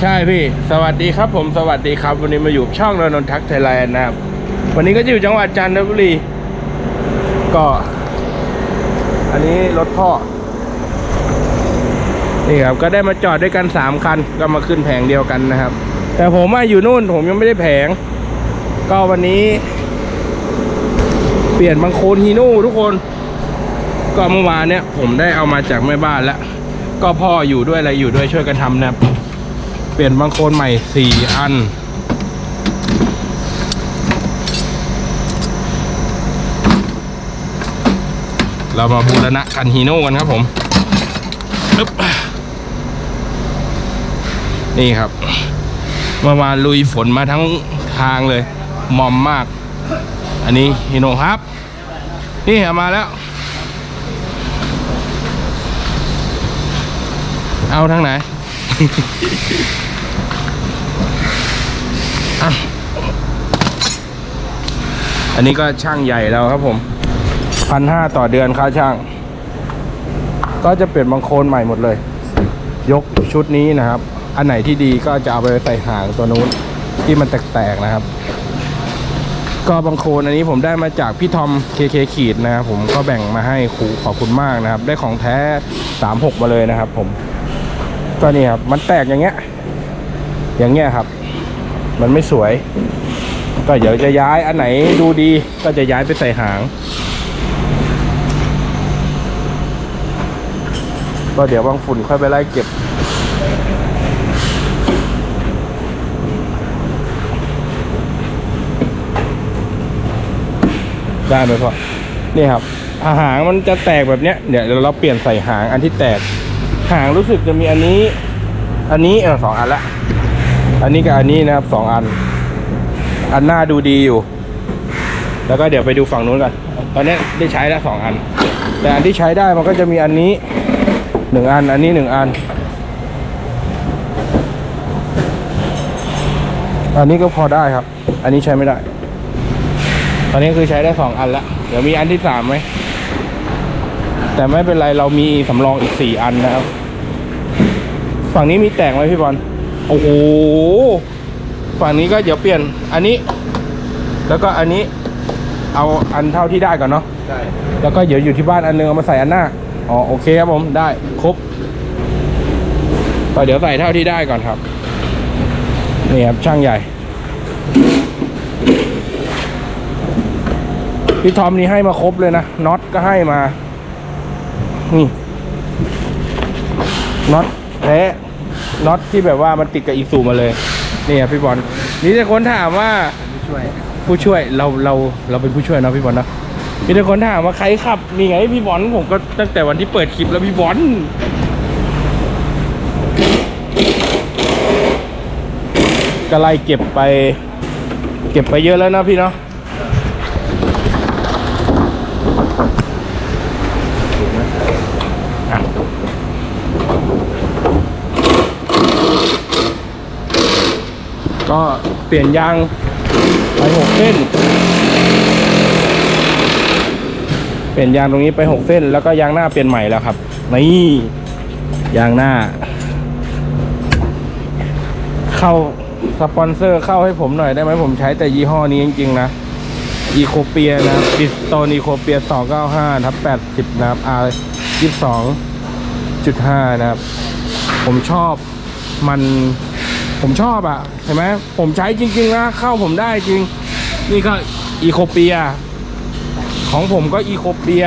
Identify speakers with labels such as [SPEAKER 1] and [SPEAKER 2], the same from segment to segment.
[SPEAKER 1] ใช่พี่ สวัสดีครับผมสวัสดีครับ วันนี้มาอยู่ช่องนนทักไทยแลนด์นะครับ วันนี้ก็จะอยู่จังหวัดจันทบุรี ก็ อันนี้รถพ่อ นี่ครับก็ได้มาจอดด้วยกันสามคัน ก็มาขึ้นแผงเดียวกันนะครับ แต่ผมมาอยู่นู่นผมยังไม่ได้แผง ก็วันนี้ เปลี่ยนบางโคนฮีโน่ทุกคน ก็เมื่อวานเนี่ยผมได้เอามาจากแม่บ้านแล้ว ก็พ่ออยู่ด้วยอะไรอยู่ด้วยช่วยกันทำนะครับ ปลี่ยนบางโคนใหม่สี่อัน เรามาบูรณะคันฮีโน่กันครับผมอึ๊บนี่ครับเมื่อวานลุยฝนมาทั้งทางเลย มอมมาก อันนี้ฮีโน่ครับ นี่เอามาแล้ว เอาทางไหน อะอันนี้ก็ช่างใหญ่แล้วครับผมพันห้าต่อเดือนค่าช่าง ก็จะเปลี่ยนบางโคลนใหม่หมดเลย ยกชุดนี้นะครับ อันไหนที่ดีก็จะเอาไปใส่หางตัวนู้นที่มันแตกๆนะครับ ก็บางโคลนอันนี้ผมได้มาจากพี่ทอมเคเคขีดนะครับผมก็แบ่งมาให้ครูขอบคุณมากนะครับ ได้ของแท้36มาเลยนะครับ ผมก็นี่ครับมันแตกอย่างเงี้ย อย่างเงี้ยครับ มันไม่สวย ก็เดี๋ยวจะย้ายอันไหนดูดีก็จะย้ายไปใส่หาง ก็เดี๋ยวบางฝุ่นค่อยไปไล่เก็บได้ไหมพ่อนี่ครับาหางมันจะแตกแบบเนี้ยเดี๋ยวเราเปลี่ยนใส่หางอันที่แตก หางรู้สึกจะมีอันนี้ อันนี้เออสองอันละ อันนี้กับอันนี้นะครับสองอัน อันหน้าดูดีอยู่ แล้วก็เดี๋ยวไปดูฝั่งนู้นกันตอนนี้ได้ใช้แล้วสองอัน แต่อันที่ใช้ได้มันก็จะมีอันนี้หนึ่งอัน อันนี้หนึ่งอัน อันนี้ก็พอได้ครับ อันนี้ใช้ไม่ได้ ตอนนี้คือใช้ได้สองอันละเดี๋ยวมีอันที่สามไหมแต่ไม่เป็นไรเรามีสำรองอีกสี่อันนะครับ ฝั่งนี้มีแตกไหมพี่บอล โอ้โหฝั่งนี้ก็เดี๋ยวเปลี่ยนอันนี้ แล้วก็อันนี้เอาอันเท่าที่ได้ก่อนเนาะ
[SPEAKER 2] ใช่
[SPEAKER 1] แล้วก็เดี๋ยวอยู่ที่บ้านอันนึงเอามาใส่อันหน้าอ๋อโอเคครับผมได้ครบก็เดี๋ยวใส่เท่าที่ได้ก่อนครับนี่ครับช่างใหญ่พี่ทอมนี่ให้มาครบเลยนะน็อตก็ให้มานี่น็อตแท้ น็อตที่แบบว่ามันติดกับอีซูมาเลยนี่ครับพี่บอลนี่จะคนถามว่า
[SPEAKER 2] ผู้ช่วย
[SPEAKER 1] ผู้ช่วยเราเราเราเป็นผู้ช่วยเนาะพี่บอลเนาะมีแต่คนถามว่าใครขับนี่ไงพี่บอลผมก็ตั้งแต่วันที่เปิดคลิปแล้วพี่บอลก็ไล่เก็บไป เก็บไปเยอะแล้วนะพี่เนาะอะก็ เปลี่ยนยางไปหกเส้น เปลี่ยนยางตรงนี้ไปหกเส้น แล้วก็ยางหน้าเปลี่ยนใหม่แล้วครับ นี่ยางหน้า เข้าสปอนเซอร์เข้าให้ผมหน่อยได้ไหมผมใช้แต่ยี่ห้อนี้จริง ๆ นะอีโคเปียนะปิสโตนอีโคเปีย295ทับ80นะครับ R 22.5นะครับ ผมชอบมัน ผมชอบอะ่ะเห็นไหมผมใช้จริงๆนะเข้าผมได้จริง นี่ก็อีโคเปีย ของผมก็อีโคเปีย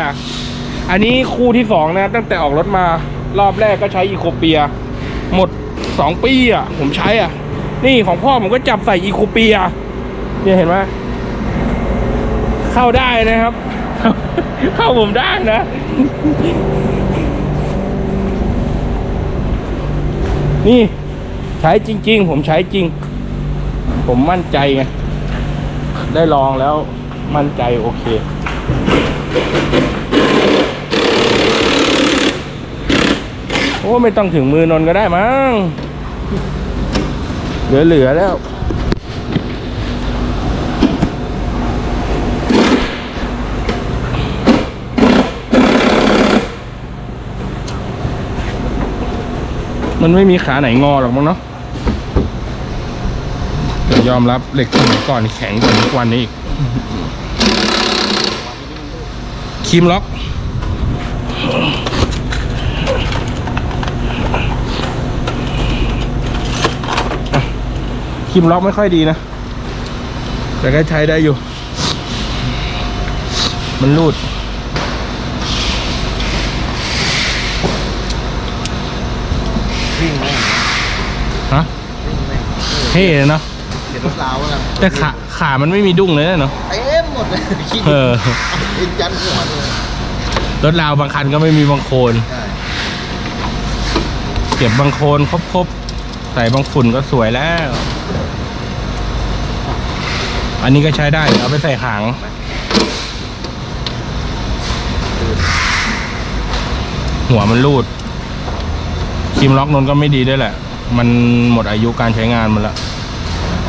[SPEAKER 1] อันนี้คู่ที่สองนะตั้งแต่ออกรถมารอบแรกก็ใช้อีโคเปีย หมดสองปีอะ่ะ ผมใช้อะ นี่ของพ่อผมก็จับใส่อีโคเปียเนี่ยเห็นไหมเข้าได้นะครับ เข้าผมได้นะนี่ ใช้จริง ๆ ผมใช้จริง ผมมั่นใจไงได้ลองแล้วมั่นใจโอเค โอ้ไม่ต้องถึงมือนนก็ได้มั้งเหลือ ๆ แล้วมันไม่มีขาไหนงอหรอกมั้งเนาะ ยอมรับเหล็กสมัยก่อนแข็งกว่าทุกวันนี้อีกครีมล็อกครีมล็อกไม่ค่อยดีนะ แต่ก็ใช้ได้อยู่ มันรูด
[SPEAKER 2] วิ่งแม่ง
[SPEAKER 1] ฮะ
[SPEAKER 2] วิ่งแม่ง
[SPEAKER 1] เท่เลยเนาะ
[SPEAKER 2] เดี๋ยว รถลาวแล้ว
[SPEAKER 1] แต่ขาขามันไม่มีดุ้งเลยนะเนาะ
[SPEAKER 2] เต็มหมดเลยขี้
[SPEAKER 1] เออ
[SPEAKER 2] เอ็นยันหัวเลย
[SPEAKER 1] รถราวบางคันก็ไม่มีบางโคลน
[SPEAKER 2] ใช่
[SPEAKER 1] เก็บบางโคลนครบๆใส่บางฝุ่นก็สวยแล้ว อันนี้ก็ใช้ได้เอาไปใส่หางหัวมันรูดครีมล็อกนนก็ไม่ดีด้วยแหละ มันหมดอายุการใช้งานมันละ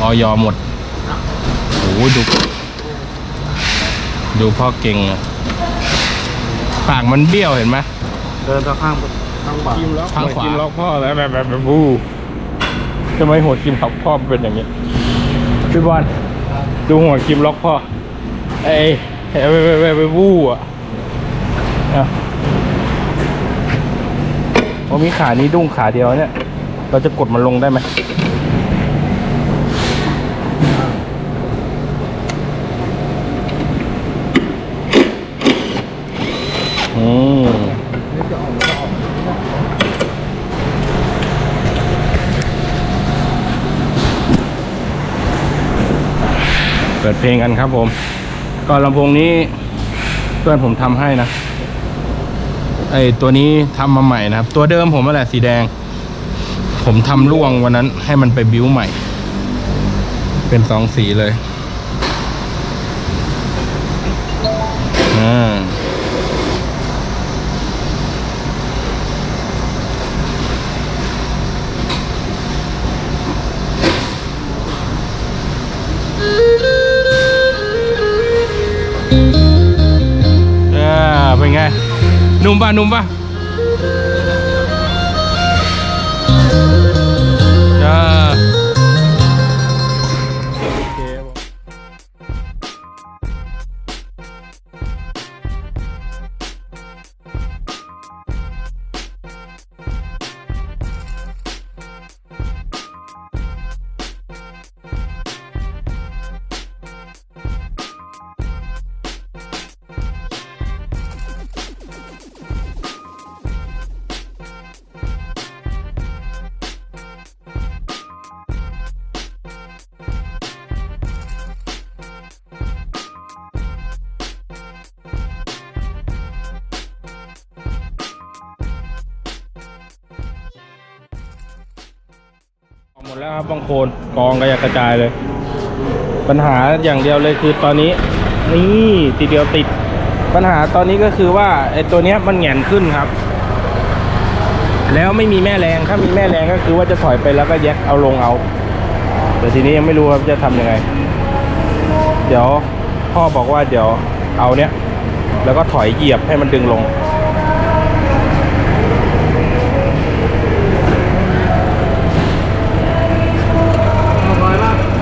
[SPEAKER 1] ออยหมดโอ้โหดู ดูพ่อเก่งอะปากมันเบี้ยวเห็นไหม
[SPEAKER 2] เดินตะข้างข้างบ่า
[SPEAKER 1] ทางขวากิมล็อกพ่อแล้วแบบแบบแบบบูทำไมหัวกิมล็อกพ่อเป็นอย่างนี้พี่บอลดูหัวกิมล็อกพ่อไอ้ไอ้ไปไปไปไปบูอะอะผมมีขานี้ดุ้งขาเดียวเนี่ย เราจะกดมันลงได้ไหมอืม
[SPEAKER 2] นี่จะออกแล้วออก
[SPEAKER 1] เพลงกันครับผม ก็ลำโพงนี้เพื่อนผมทำให้นะ ไอตัวนี้ทำมาใหม่นะครับ ตัวเดิมผมนั่นแหละสีแดง ผมทำร่วงวันนั้นให้มันไปบิ้วใหม่ เป็นสองสีเลย นุ่มป่ะนุ่มป่ะ นกองกระจายกระจายเลย ปัญหาอย่างเดียวเลยคือตอนนี้ นี่ทีเดียวติด ปัญหาตอนนี้ก็คือว่าไอ้ตัวเนี้ยมันแหงนขึ้นครับ แล้วไม่มีแม่แรงถ้ามีแม่แรงก็คือว่าจะถอยไปแล้วก็แยกเอาลงเอา แต่ทีนี้ยังไม่รู้ครับจะทำยังไง เดี๋ยวพ่อบอกว่าเดี๋ยวเอาเนี้ยแล้วก็ถอยเหยียบให้มันดึงลง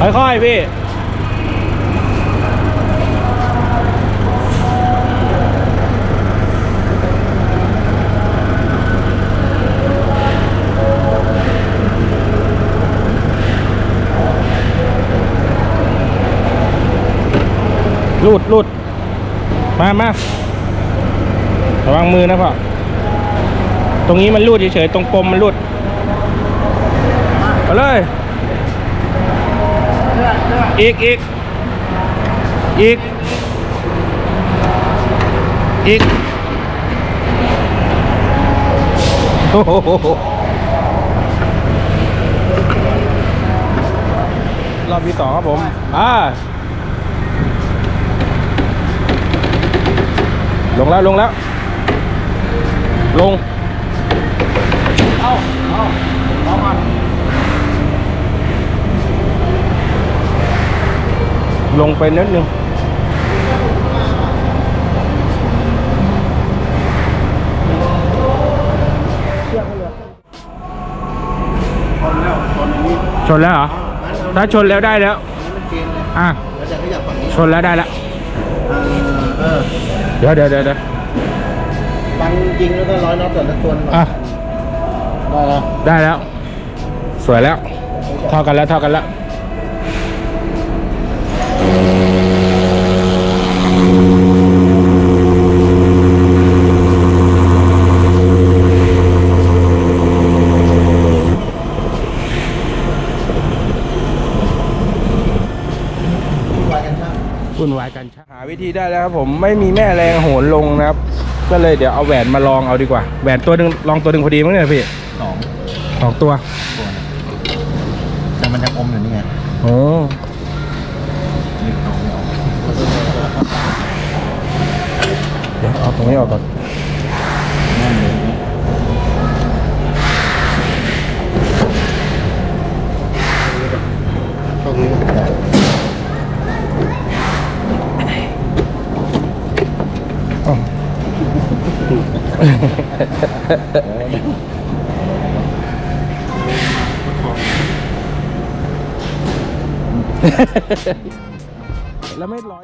[SPEAKER 1] ค่อยๆพี่รูดรูดมามาระวังมือนะพ่อ ตรงนี้มันรูดเฉยๆ ตรงปมมันรูดเอาเลย อีกอีกอีกอีกโอ้โหรอบที่สองครับผมอ่าลงแล้วลงแล้ว ลง
[SPEAKER 2] เอาเอาเอามา
[SPEAKER 1] ลงไปนิดนึง
[SPEAKER 2] ชนแล้วชนอย่างนี้
[SPEAKER 1] ชนแล้วเหรอ
[SPEAKER 2] งั้นเอา
[SPEAKER 1] ถ้าชนแล้วได้แล้ว
[SPEAKER 2] อันนี้มันเกณฑ์เลย
[SPEAKER 1] อะ
[SPEAKER 2] แล้วจะขยับฝั่งนี้
[SPEAKER 1] ชนแล้วได้แล้ว
[SPEAKER 2] เออเออ
[SPEAKER 1] เดี๋ยวเดี๋ยวเดี๋ยวเดี๋ยว
[SPEAKER 2] บังจริงแล้วก็ร้อยน็อตแต่ละตัว
[SPEAKER 1] อะ
[SPEAKER 2] ได้แล้ว
[SPEAKER 1] ได้แล้ว สวยแล้ว เท่ากันแล้วเท่ากันแล้ว
[SPEAKER 2] วายกันช่าง
[SPEAKER 1] วุ่นวายกันช่างหา วิธีได้แล้วครับผมไม่มีแม่แรงโหนลงนะครับ ก็เลยเดี๋ยวเอาแหวนมาลองเอาดีกว่าแหวนตัวหนึ่งลองตัวหนึ่งพอดีมั้งเนี่ยพี่
[SPEAKER 2] สอง
[SPEAKER 1] สองตัว
[SPEAKER 2] ตัวนะแต่มันยังอมอยู่นี่ไง
[SPEAKER 1] โอ้
[SPEAKER 2] นี่เอาไม่เอา
[SPEAKER 1] เดี๋ยวเอาตรงนี้ออกก่อน
[SPEAKER 2] นั่
[SPEAKER 1] แล้วไม่ร้อย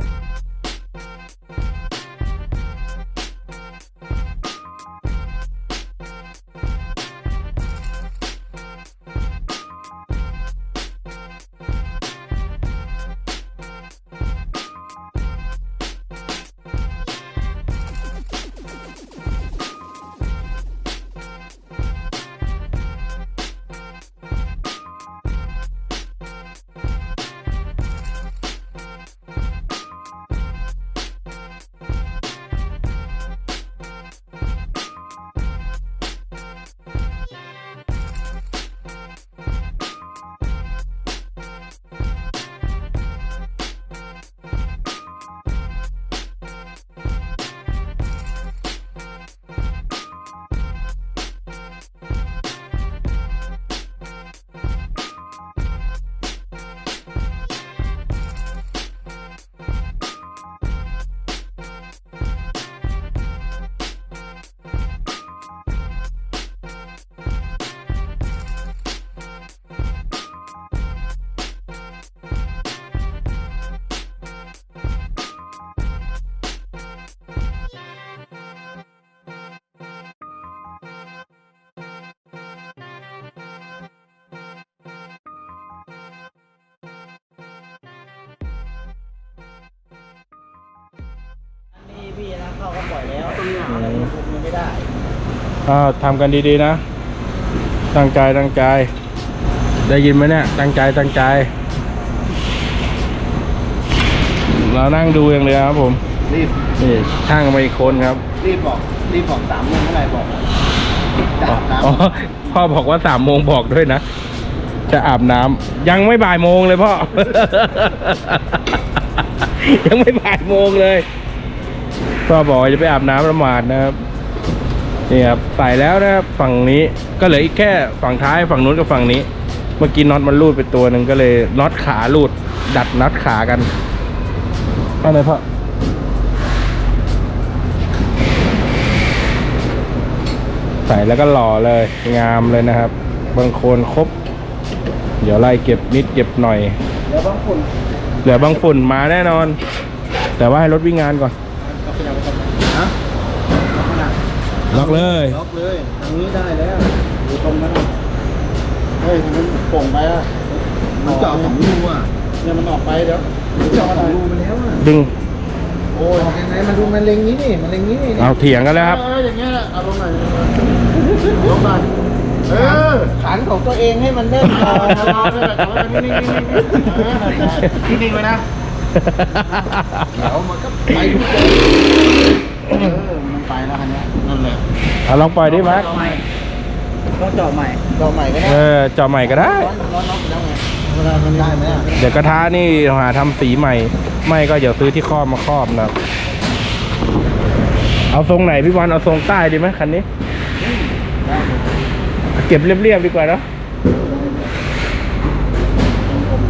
[SPEAKER 1] ทำกันดีๆนะ ตั้งใจตั้งใจ ได้ยินไหมเนี่ย ตั้งใจตั้งใจ เรานั่งดูอย่างเดียวครับผม
[SPEAKER 2] รีบ
[SPEAKER 1] นี่ช่างมาอีกคนครับ
[SPEAKER 2] รีบบอก รีบบอกสามโมงเท่าไหร่บอกจะอาบน้
[SPEAKER 1] อ๋อพ่อบอกว่าสามโมงบอกด้วยนะ จะอาบน้ำยังไม่บ่ายโมงเลยพ่อ ยังไม่บ่ายโมงเลยพ่อบอกว่าจะไปอาบน้ำละหมาดนะครับ นี่ครับใส่แล้วนะครับฝั่งนี้ก็เหลืออีกแค่ฝั่งท้ายฝั่งนู้นกับฝั่งนี้ เมื่อกี้น็อตมันรูดไปตัวหนึ่งก็เลยน็อตขารูด ดัดน็อตขากันอาไหนพ่อใส่แล้วก็หล่อเลยงามเลยนะครับ บางคนครบ เดี๋ยวไล่เก็บนิดเก็บหน่อย
[SPEAKER 2] เดี๋ยวบางคน
[SPEAKER 1] เหลือบางฝุ่นมาแน่นอน แต่ว่าให้รถวิ่งงานก่อน
[SPEAKER 2] เอาขยับไปทำไมฮะเอาขนาด
[SPEAKER 1] ล็อกเลย
[SPEAKER 2] ล็อกเลยทางนี้ได้แล้วอยู่ตรงนั้นน่ะเฮ้ยมันโป่งไปอะมันเจาะสองรูอะเนี่ยมันออกไปเดี๋ยวมันเจาะสองรูไปแล้วอะ
[SPEAKER 1] ดึง
[SPEAKER 2] โอ้ยออกยังไงมันดูมันเล็งนี้นี่มันเล็งนี้นี่
[SPEAKER 1] เอาเถียงกันแล้วครับ
[SPEAKER 2] เอออย่างเงี้ยแหละเอาลงหน่อยลงหน่อยเออขันของตัวเองให้มันได้ต่อรอเลยแหละขอให้มันนิ่งๆๆๆนิ่งๆไว้นะเดี๋ยวมันก็ไปทุกคน เออมันไปแล้วคันเนี้ยนั่นแหละ
[SPEAKER 1] เอาลองปล่อยดิมาร์ค
[SPEAKER 3] เจาะใหม่ต้องเจาะใหม่
[SPEAKER 2] ดอกใหม่ก็ได้
[SPEAKER 1] เออเจาะใหม่ก็ได้
[SPEAKER 2] ร้อนร้อนน็อกแล้วไงเวลามันได้ไหมอะ
[SPEAKER 1] เดี๋ยวกระทะนี่หาทำสีใหม่ ไม่ก็เดี๋ยวซื้อที่ครอบมาครอบนะครับเอาทรงไหนพี่บอลเอาทรงใต้ดีไหมคันนี้ เก็บเรียบๆดีกว่าเนอะ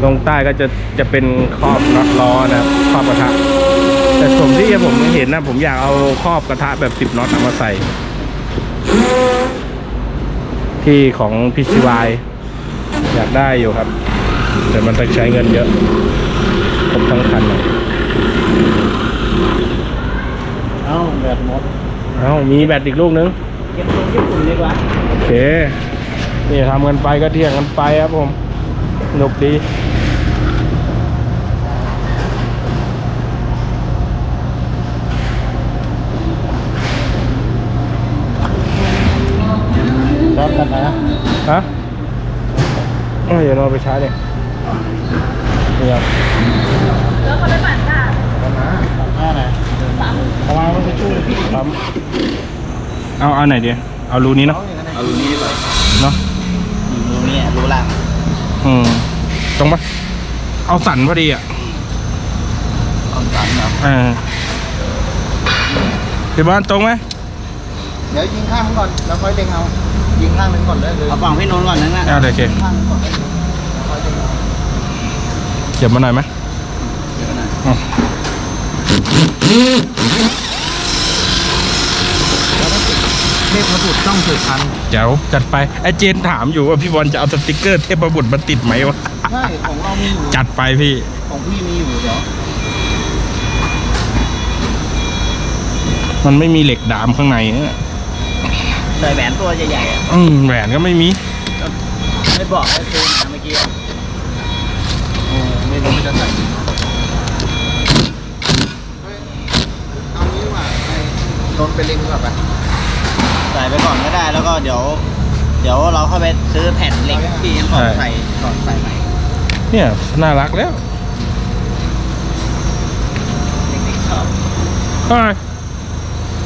[SPEAKER 1] ตรงใต้ก็จะจะเป็นครอบน็อตล้อนะครับครอบกระทะ แต่ผมที่ผมเห็นนะผมอยากเอาครอบกระทะแบบสิบน็อตเอามาใส่ ที่ของพีซีวอยากได้อยู่ครับ แต่มันต้องใช้เงินเยอะครบทั้งคันเลย
[SPEAKER 2] เอ้าแบบหมด
[SPEAKER 1] เอ้ามีแบตอีกลูกนึง
[SPEAKER 3] เก็บตรงญี่ปุ่นดีกว่า
[SPEAKER 1] โอเคนี่ทำกันไปก็เที่ยงกันไปครับผมสนุกดี
[SPEAKER 2] ชอบกันนะ
[SPEAKER 1] ฮะเอ้ยเดี๋ยวเราไปใช้เลยนี่ครับ
[SPEAKER 4] แล้วเขาไปปั่นค่ะ
[SPEAKER 2] กันนะหน้าไหนเอาวางไว้ที่ตู้
[SPEAKER 1] ปั๊มเอาเอาไหนดีเอารูนี้เนาะ
[SPEAKER 3] เอารูนี้ดีกว่า
[SPEAKER 1] เนาะ
[SPEAKER 3] รูนี้รูล่าง
[SPEAKER 1] อืมตรงปะเอาสันพอดีอะ
[SPEAKER 3] เอาสันครับ
[SPEAKER 1] เออพี่บ้านตรงไหม
[SPEAKER 2] เดี๋ยวยิงข้างมันก่อนแล้วค่อยเล็งเอา ยิงข้างหนึงก่อนได้เลย
[SPEAKER 3] เอาฝั่งพี่นนท์ก่อนนั่นนะ
[SPEAKER 1] เอาเลยโอเค
[SPEAKER 2] ข้างหนึงก่อนได้เลยแล้วค่อยเล็งเอา
[SPEAKER 1] เก็บมาหน่อยไหม
[SPEAKER 3] เดี๋ยวนะ
[SPEAKER 1] อืม
[SPEAKER 2] เทพบุตรต้องสืบพันธุ์
[SPEAKER 1] เดี๋ยวจัดไปไอ้เจนถามอยู่ว่าพี่บอลจะเอาสติกเกอร์เทพบุตรมาติดไหมวะ
[SPEAKER 2] ใช่ของเรามีอยู่
[SPEAKER 1] จัดไปพี่
[SPEAKER 2] ของพี่มีอยู่เดี๋ยว
[SPEAKER 1] มันไม่มีเหล็กดามข้างในเนี่ย
[SPEAKER 3] ใส่แหวนตัวใหญ่ๆอะ
[SPEAKER 1] อืมแหวนก็ไม่มี
[SPEAKER 3] ไม่บอกว่าซื้อมาเมื่อกี้อะ
[SPEAKER 2] โอ้ไม่รู้มันจะใส่เฮ้ยเอางี้ดีกว่าไอ้นนท์ไปเล็งก่อนไป
[SPEAKER 3] ใส่ไปก่อนก็ได้แล้วก็เดี๋ยว เดี๋ยวเราเข้าไปซื้อแผ่นเหล็กที่ยังก่อนใส่ก่อนใส่ใหม่
[SPEAKER 1] เนี่ย น่ารักแล้ว
[SPEAKER 3] เด็กๆชอบ
[SPEAKER 1] เอ้ย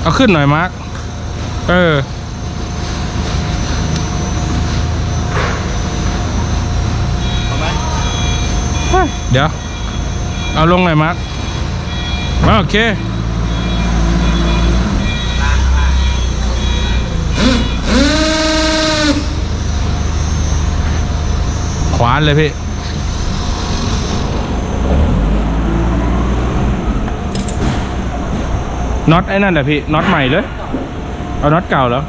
[SPEAKER 1] เอาขึ้นหน่อยมาร์คเออ
[SPEAKER 3] เอาไหม
[SPEAKER 1] เฮ้ยเดี๋ยว เอาลงหน่อยมาร์คอะโอเคขวานเลยพี่น็อตไอ้นั่นแหละพี่น็อตใหม่เลย เอาน็อตเก่าแล้ว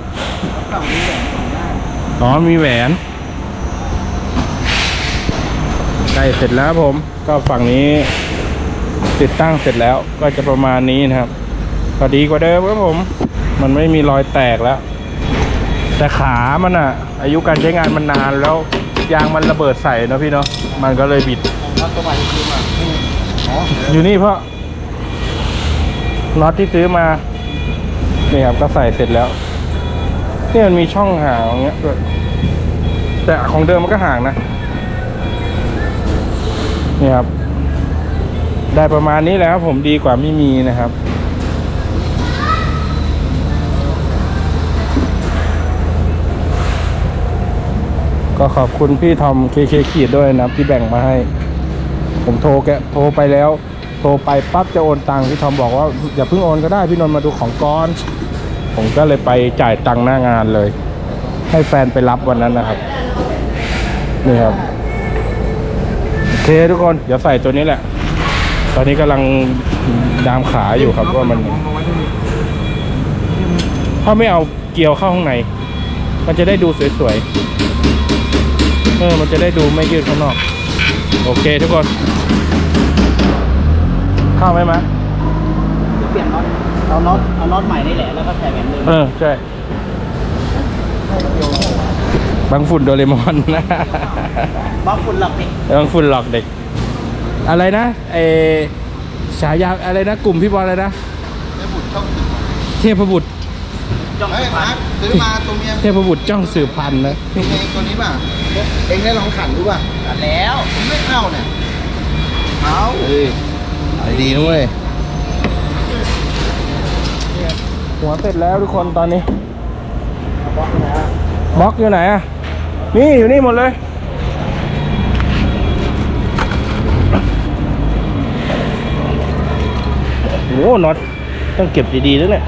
[SPEAKER 1] อ๋อมีแหวน ใก ล้เสร็จแล้วผม ก็ฝั่งนี้ ติดตั้งเสร็จแล้วก็จะประมาณนี้นะครับก็ดีกว่าเดิมครับผม มันไม่มีรอยแตกแล้ว แต่ขามันอะอายุการใช้งานมันนานแล้วยางมันระเบิดใส่นะพี่เนาะมันก็เลยบิด
[SPEAKER 2] อ
[SPEAKER 1] ยู่นี่เพราะน็อตที่ซื้อมานี่ครับก็ใส่เสร็จแล้วนี่มันมีช่องห่างอย่างเงี้ยด้วยแต่ของเดิมมันก็ห่างนะ นี่ครับ ได้ประมาณนี้แล้วครับผมดีกว่าไม่มีนะครับ ก็ขอบคุณพี่ทอมเคเคขีดด้วยนะที่แบ่งมาให้ ผมโทรแกโทรไปแล้ว โทรไปปั๊บจะโอนตังค์พี่ทอมบอกว่าอย่าเพิ่งโอนก็ได้พี่นนท์มาดูของก้อน ผมก็เลยไปจ่ายตังค์หน้างานเลย ให้แฟนไปรับวันนั้นนะครับ นี่ครับ เคทุกคนเดี๋ยวใส่ตัวนี้แหละ ตอนนี้กำลังดามขาอยู่ครับว่ามัน ถ้าไม่เอาเกลียวเข้าข้างใน มันจะได้ดูสวยๆ เออ มันจะได้ดูไม่ยืดข้างนอก โอเคทุกคน เข้าไหมมะ
[SPEAKER 3] เดี๋ยวเปลี่ยนน็อตเอาน็อตเอาน็อตใหม่นี่แหละแล้วก็ใส่แหวนเดิม
[SPEAKER 1] เออ ใช่ บางฝุ่นโดเรมอนนะ
[SPEAKER 3] บล็อกฝุ่นหลักนี่
[SPEAKER 1] บางฝุ่นหลอกเด็ก อะไรนะเออฉายาอะไรนะ กลุ่มพี่บอลอะไรนะ
[SPEAKER 2] เทพบุตรต้องสืบ
[SPEAKER 1] เทพบุตร
[SPEAKER 3] จ้อง
[SPEAKER 2] เฮ้ย
[SPEAKER 3] พั
[SPEAKER 2] มาร์
[SPEAKER 3] น
[SPEAKER 2] คซื้อมาตัวเมีย
[SPEAKER 1] เทพบุตรจ้องสืบพันธุ์นะ
[SPEAKER 2] เองตัวนี้ป่ะเองได้ลองขันดูป่ะ
[SPEAKER 3] กันแล้ว
[SPEAKER 2] มันไม่เข้าเนี่ย
[SPEAKER 3] เอา
[SPEAKER 2] เฮ้ยไอดีนะเว้ย
[SPEAKER 1] หัวเสร็จแล้วทุกคนตอนนี้บล็อกอยู่ไหนอะ นี่อยู่นี่หมดเลย โอ้โหน็อตต้องเก็บดีๆแล้วเนี่ย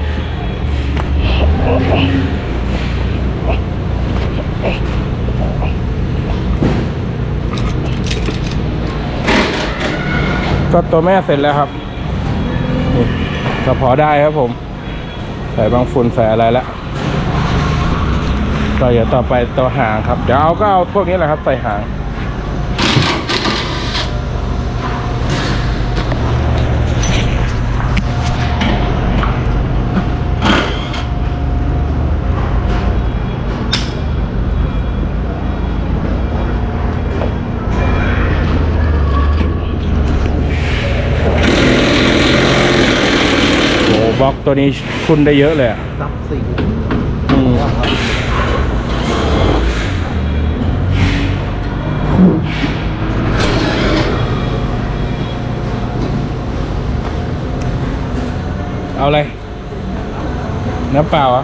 [SPEAKER 1] ก็ตัวแม่เสร็จแล้วครับ นี่ก็พอได้ครับผม ใส่บางฝุ่นใส่อะไรแล้ว ก็อย่าต่อไปตัวหางครับ เดี๋ยวเอาก็เอาพวกนี้แหละครับ ใส่หาง โอ้บล็อกตัวนี้คุณได้เยอะเลยอะ
[SPEAKER 2] ซับสิ
[SPEAKER 1] ง เอาอะไร น้ำเปล่าอะ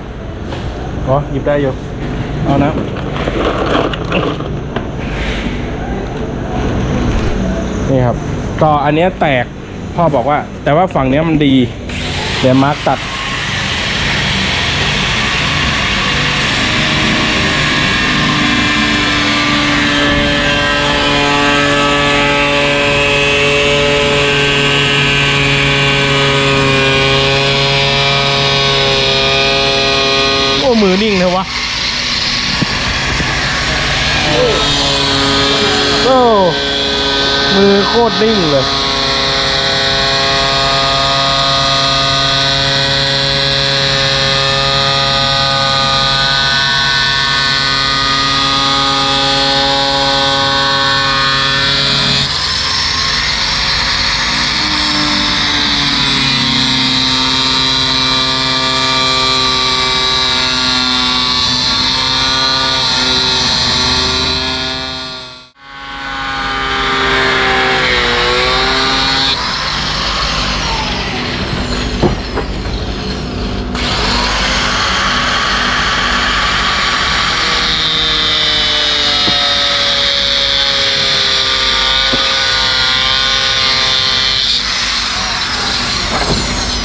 [SPEAKER 1] อ๋อหยิบได้อยู่ เอาน้ำนี่ครับ ต่ออันเนี้ยแตกพ่อบอกว่า แต่ว่าฝั่งเนี้ยมันดี เดี๋ยวมาร์กตัด มือนิ่งเลยวะโอ้มือโคตรนิ่งเลย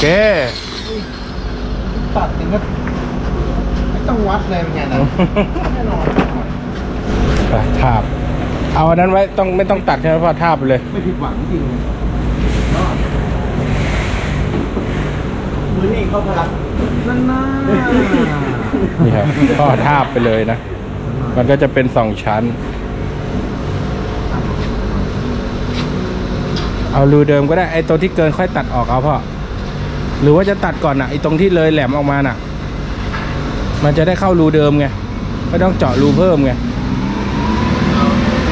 [SPEAKER 1] เก
[SPEAKER 2] ตัดถึงก็ไม่ต้องวัดเลยเป็นไงนะแน่นอน
[SPEAKER 1] ไปทาบ เอาอั นนั้นไว้ต้องไม่ต้องตัดใช่ไหมพ่อทาบไปเลย
[SPEAKER 2] ไม่ผิดหวังจริง
[SPEAKER 3] มือนี่เขาพลัง
[SPEAKER 2] นั่นน่า
[SPEAKER 1] นี่ครับพ่อทาบไปเลยนะ มันก็จะเป็นสองชั้น เอารูเดิมก็ได้ไอ้ตัวที่เกินค่อยตัดออกเอาพ่อหรือว่าจะตัดก่อนนะไอ้ตรงที่เลยแหลมออกมาน่ะ มันจะได้เข้ารูเดิมไงไม่ต้องเจาะรูเพิ่มไง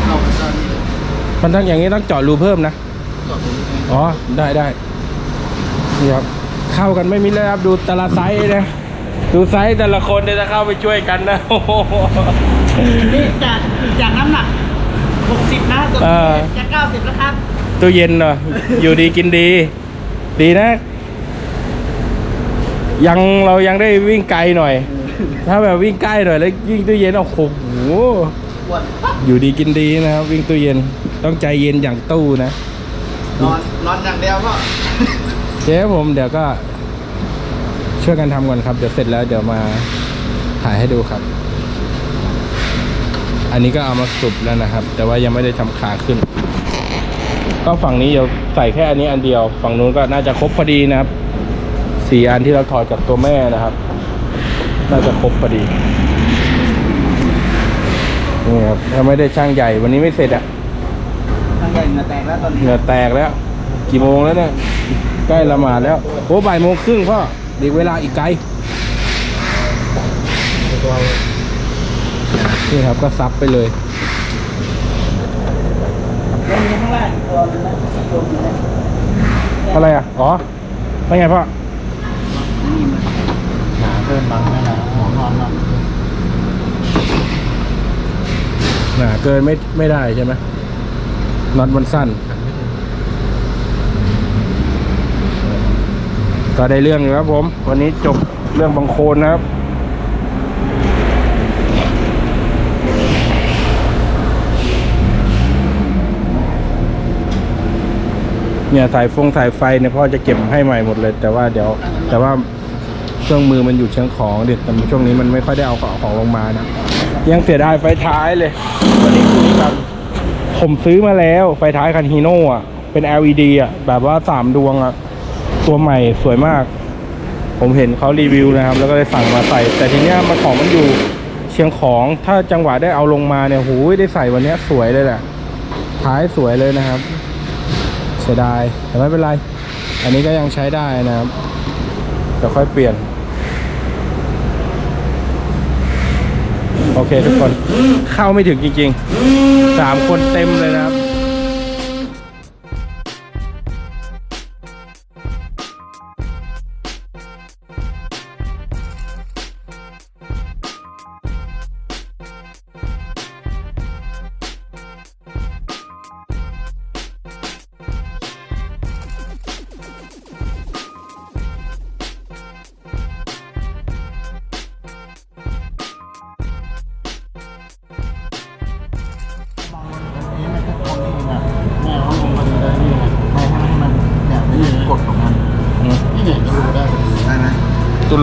[SPEAKER 2] เอาไปตอนนี้
[SPEAKER 1] มันต้องอย่างนี้ต้องเจาะรูเพิ่มนะ
[SPEAKER 2] ต่อตรงนี้
[SPEAKER 1] อ๋อได้ได้นี่ครับเข้ากันไม่มิดเลยครับดูแต่ละไซส์นะดูไซส์แต่ละคนเดี๋ยวจะเข้าไปช่วยกันนะโอ้โห
[SPEAKER 3] นี่จากจากน้ำหนัก60นะตัว
[SPEAKER 1] เออ
[SPEAKER 3] จะ90แล้วครับ
[SPEAKER 1] ตู้เย็นเนาะอยู่ดีกินดี ดีนะ ยังเรายังได้วิ่งไกลหน่อย ถ้าแบบวิ่งใกล้หน่อยแล้วยิ่งตู้เย็นโอ้โห
[SPEAKER 3] ปวด
[SPEAKER 1] อยู่ดีกินดีนะครับวิ่งตู้เย็น ต้องใจเย็นอย่างตู้นะ
[SPEAKER 3] นอนนอนอย่างเดียวก็
[SPEAKER 1] เจ๊ผมเดี๋ยวก็ช่วยกันทำก่อนครับ เดี๋ยวเสร็จแล้วเดี๋ยวมาถ่ายให้ดูครับ อันนี้ก็เอามาสุบแล้วนะครับ แต่ว่ายังไม่ได้ทำขาขึ้น ก็ฝั่งนี้เดี๋ยวใส่แค่อันนี้อันเดียว ฝั่งนู้นก็น่าจะครบพอดีนะครับสี่อันที่เราถอดจากตัวแม่นะครับ น่าจะครบพอดีนี่ครับถ้าไม่ได้ช่างใหญ่วันนี้ไม่เสร็จอะ
[SPEAKER 3] ทาง ใหญ่เหงื่อแตกแล้วตอนนี้
[SPEAKER 1] เหงื่อแตกแล้ว กี่โมงแล้วเนี่ย ใกล้ละหมาดแล้วโอ้บ่ายโมงครึ่งพ่อเด็กเวลาอีกไกลนี่ครับก็ซับไปเลย
[SPEAKER 3] ยังมีข้างล่างอีกตัวนึงนะตัวนึงนะ
[SPEAKER 1] อะไรอะ อ๋อเป็นไงพ่อ
[SPEAKER 2] หนาเกินบังแน่นอนหัวนอนเนา
[SPEAKER 1] หนาเกินไม่ไม่ได้ใช่ไหม น็อตมันสั้น ก็ได้เรื่องอยู่ครับผม วันนี้จบเรื่องบังโคนนะครับเนี่ยสายฟงสายไฟเนี่ยพ่อจะเก็บให้ใหม่หมดเลย แต่ว่าเดี๋ยว แต่ว่าเครื่องมือมันอยู่เชียงของเด็ดแต่ช่วงนี้มันไม่ค่อยได้เอาของของลงมานะ ยังเสียดายไฟท้ายเลย วันนี้คุยกัน ผมซื้อมาแล้ว ไฟท้ายคันฮีโน่อะเป็น LED อะแบบว่าสามดวงอะตัวใหม่สวยมาก ผมเห็นเขารีวิวนะครับ แล้วก็เลยสั่งมาใส่ แต่ทีเนี้ยมันของมันอยู่เชียงของ ถ้าจังหวะได้เอาลงมาเนี่ยหูยได้ใส่วันเนี้ยสวยเลยแหละ ท้ายสวยเลยนะครับ เสียดาย แต่ไม่เป็นไร อันนี้ก็ยังใช้ได้นะครับเดี๋ยวค่อยเปลี่ยน โอเคทุกคนเข้าไม่ถึงจริงๆสามคนเต็มเลยนะครับ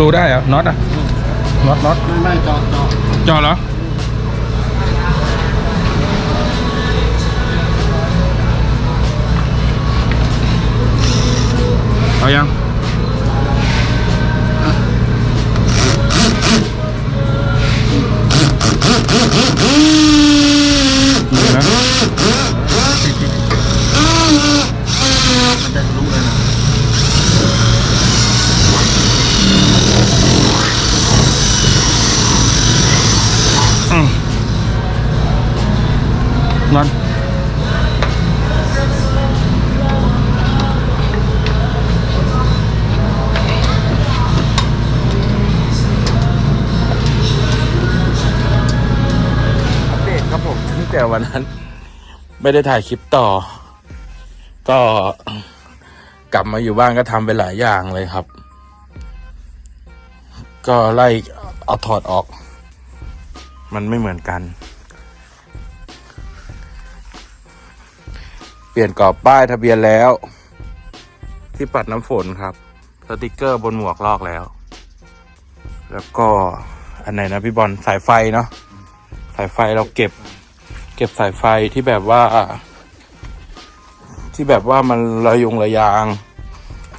[SPEAKER 2] รูได้
[SPEAKER 1] เหรอน็อตอะน็อตน็อต
[SPEAKER 2] ไม่ไม่จอจอ
[SPEAKER 1] จอเหรอเอายัง ไม่ได้ถ่ายคลิปต่อ ก็กลับมาอยู่บ้านก็ทำไปหลายอย่างเลยครับ ก็ไล่เอาถอดออก มันไม่เหมือนกัน เปลี่ยนกรอบป้ายทะเบียนแล้ว ที่ปัดน้ำฝนครับสติกเกอร์บนหมวกลอกแล้ว แล้วก็อันไหนนะพี่บอลสายไฟเนาะสายไฟเราเก็บ ก็บสายไฟที่แบบว่า ที่แบบว่ามันระยงระยาง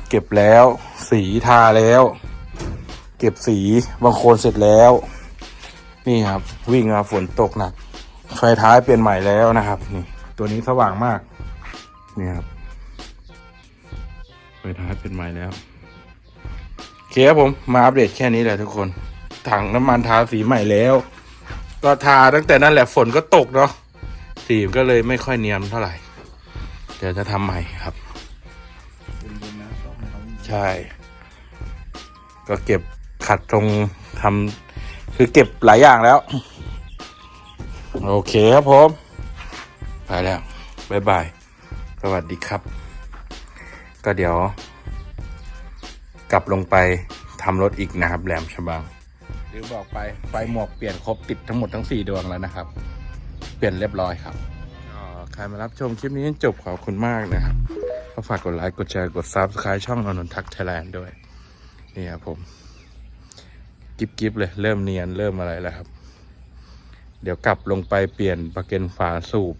[SPEAKER 1] เก็บแล้ว สีทาแล้ว เก็บสีบางโคนเสร็จแล้ว นี่ครับ วิ่งมาฝนตกหนักไฟท้ายเปลี่ยนใหม่แล้วนะครับ นี่ ตัวนี้สว่างมาก นี่ครับไฟท้ายเปลี่ยนใหม่แล้วโอเคครับผมมาอัปเดตแค่นี้แหละทุกคน ถังน้ำมันทาสีใหม่แล้ว ก็ทาตั้งแต่นั้นแหละฝนก็ตกเนาะ สีก็เลยไม่ค่อยเนียมเท่าไหร่ เดี๋ยวจะทำใหม่ครับ ใช่ ก็เก็บขัดตรงทำคือเก็บหลายอย่างแล้ว โอเคครับผม ไปแล้วบ๊ายบาย สวัสดีครับ ก็เดี๋ยว กลับลงไปทำรถอีกนะครับแหลมฉบังหรือบอกไปไฟหมวกเปลี่ยนครบติดทั้งหมดทั้ง 4 ดวงแล้วนะครับเปลี่ยนเรียบร้อยครับใครมารับชมคลิปนี้จบขอบคุณมากนะครับก็ฝากกดไลค์กดแชร์กด Subscribe ช่องอนนทักไทยแลนด์ด้วย นี่ครับผมกิบกิบเลย เริ่มเนียนเริ่มอะไรแล้วครับ เดี๋ยวกลับลงไปเปลี่ยนประเก็นฝาสูบ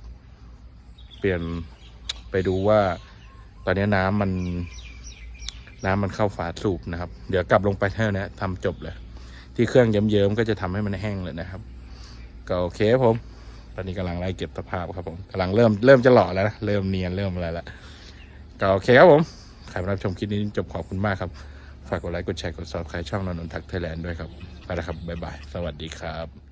[SPEAKER 1] เปลี่ยนไปดูว่า ตอนนี้น้ำมัน น้ำมันเข้าฝาสูบนะครับ เดี๋ยวกลับลงไปเท่านี้ทำจบเลย ที่เครื่องเยิ้มๆก็จะทำให้มันแห้งเลยนะครับ ก็โอเคครับผม ตอนนี้กำลังไล่เก็บสภาพครับผมกำลังเริ่มเริ่มจะหล่อแล้วนะเริ่มเนียนเริ่มอะไรแล้วก็โอเคครับผมใครมารับชมคลิปนี้จบขอบคุณมากครับ ฝากกดไลค์กดแชร์กดซับสไครต์ช่องนนทนทักไทยแลนด์ด้วยครับไปแล้วครับบ๊ายบาย สวัสดีครับ